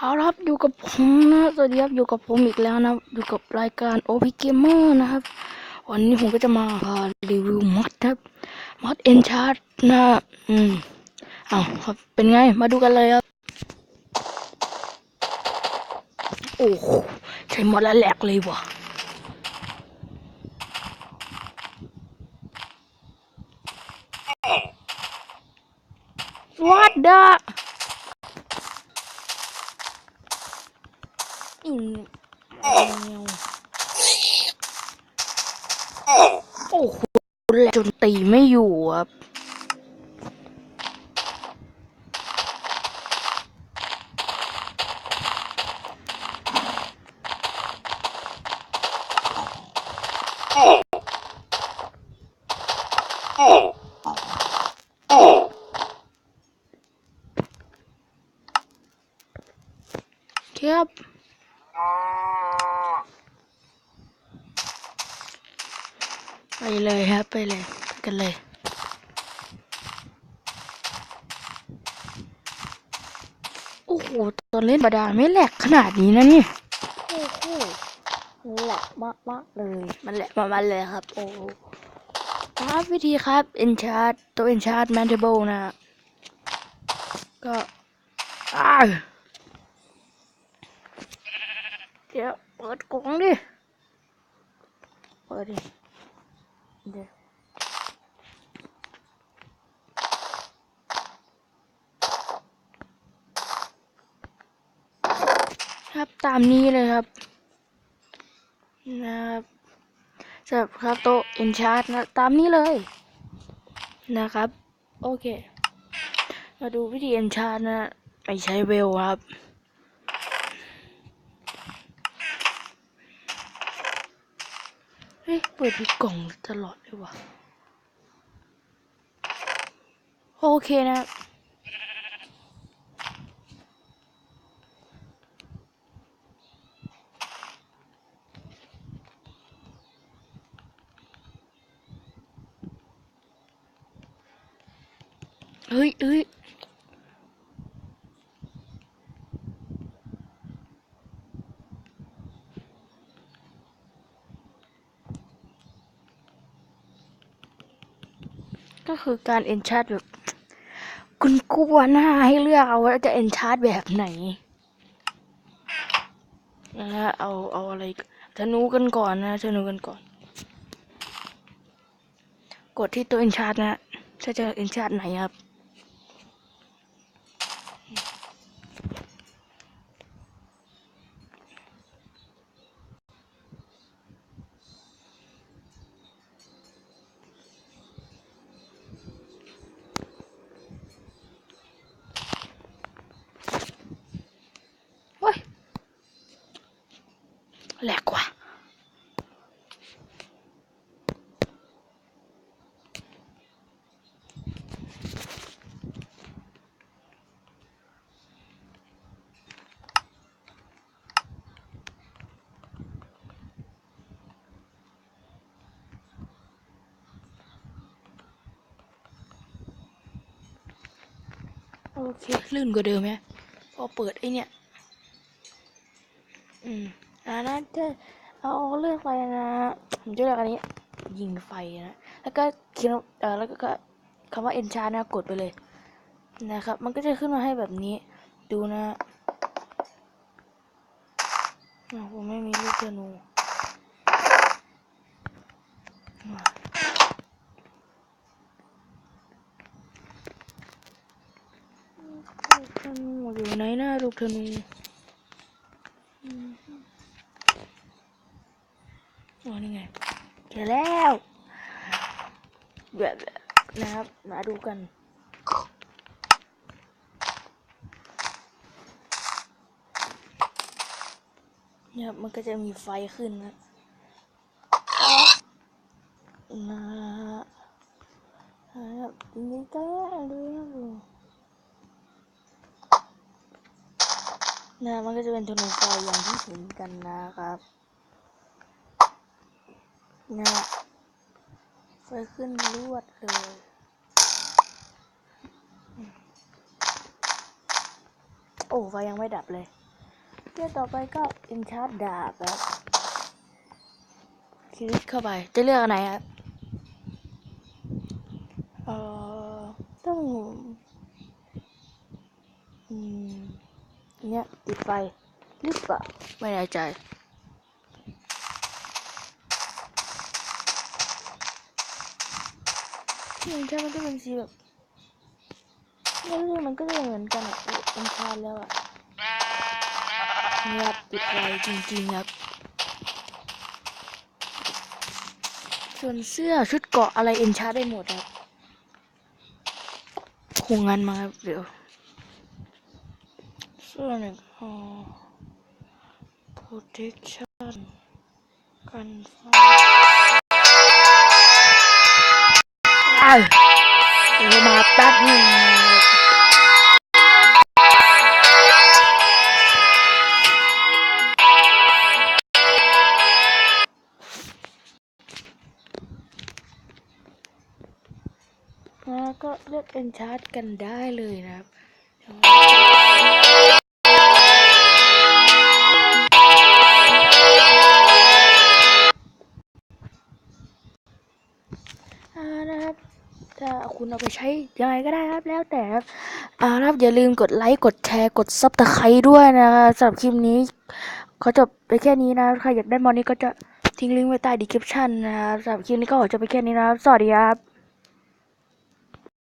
เอาละครับอยู่กับผมนะสวัสดีครับอยู่กับผมอีกแล้วนะอยู่กับรายการ OP Gamer นะครับ วันนี้ผมก็จะมารีวิวมอดครับมอดเอนชาร์ดนะอืมเอาครับเป็นไงมาดูกันเลยครับ โอ้โหใช้มอดแล้วแหลกเลยว่ะวัดดะ อืม โอ้โหแหลจนตีไม่อยู่ครับครับ ไปเลยครับไปเลยไปกันเลยโอ้โหตอนเล่นบาดาลไม่แหลกขนาดนี้นะเนี่ยโอ้โหมันแหลกมากมากๆเลย มันแหลกมากๆเลยครับ โอ้โหครับวิธีครับ enchant ตัว enchant mandible นะก็อ้าวเดี๋ยวเปิดกล่องดิ เปิดดิ เดี๋ยวครับตามนี้เลยครับนะครับสำหรับครับโตเอนชาร์ตนะตามนี้เลยนะครับ โอเค มาดูวิธีเอนชาร์ตนะไปใช้เวลครับ ฮ้ย เปิดมีกล่องตลอดเลยว่ะ โอเคนะเฮ้ยเฮ้ย ก็คือการเอนชาร์ตแบบ คุณกลัวหน้าให้เลือกเอาว่าจะเอนชาร์ตแบบไหนนะฮะเอาเอาอะไรธนูกันก่อนนะธนูกันก่อน กดที่ตัวเอนชาร์ตนะถ้าจะเอนชาร์ตไหนครับ โอเค ลื่นกว่าเดิมไหมพอเปิดไอเนี่ย อืมอันนั้นจะเอาเลือกไปนะ ผมจะเลือกอันนี้ ยิงไฟนะ แล้วก็เขียนเออแล้วก็คำว่า enchant นะกดไปเลย นะครับ มันก็จะขึ้นมาให้แบบนี้ ดูนะอะผมไม่มีลูกธนูอะลูกธนู อยู่ไหนนะลูกธนูอ๋อนี่ไงเจอแล้วแบบนะครับ มาดูกันเนี่ยครับมันก็จะมีไฟขึ้นนะนะนะครับจริงๆก็ดู นะดูนะมันก็จะเป็นธนูไฟอย่างที่เห็นกันนะครับนะไฟขึ้นรวดเลยโอ้ไฟยังไม่ดับเลยเรื่องต่อไปก็อินชาร์ดดาบครับคลิกเข้าไปจะเลือกอันไหนครับเอ่อต้องอืมอัน เนี้ยติดไฟหรือเปล่าไม่แน่ใจที่มันใช่มันก็เป็นสีแบบเรื่องมันก็จะเหมือนกันอะเป็นชาแล้วอะเงียบปิดไว้จริงๆครับ ส่วนเสื้อชุดเกราะอะไรเอ็นชาร์ได้หมดครับคงงานมาครับเดี๋ยว เสื้อหนึ่งอ๋อ protection กันฟ้าอ้เดี๋ยวมาแป๊บหนึ่งแล้วก็เลือกเอ็นชาร์กันได้เลยนะครับ คุณเอาไปใช้ยังไงก็ได้ครับแล้วแต่ครับอ่าครับอย่าลืมกดไลค์กดแชร์กดซับตะไคร้ด้วยนะครับสำหรับคลิปนี้ขอจบไปแค่นี้นะใครอยากได้มอนี้ก็จะทิ้งลิงก์ไว้ใต้ดีคริปชั่นนะครับสำหรับคลิปนี้ก็ขอจบไปแค่นี้นะครับสวัสดีครับ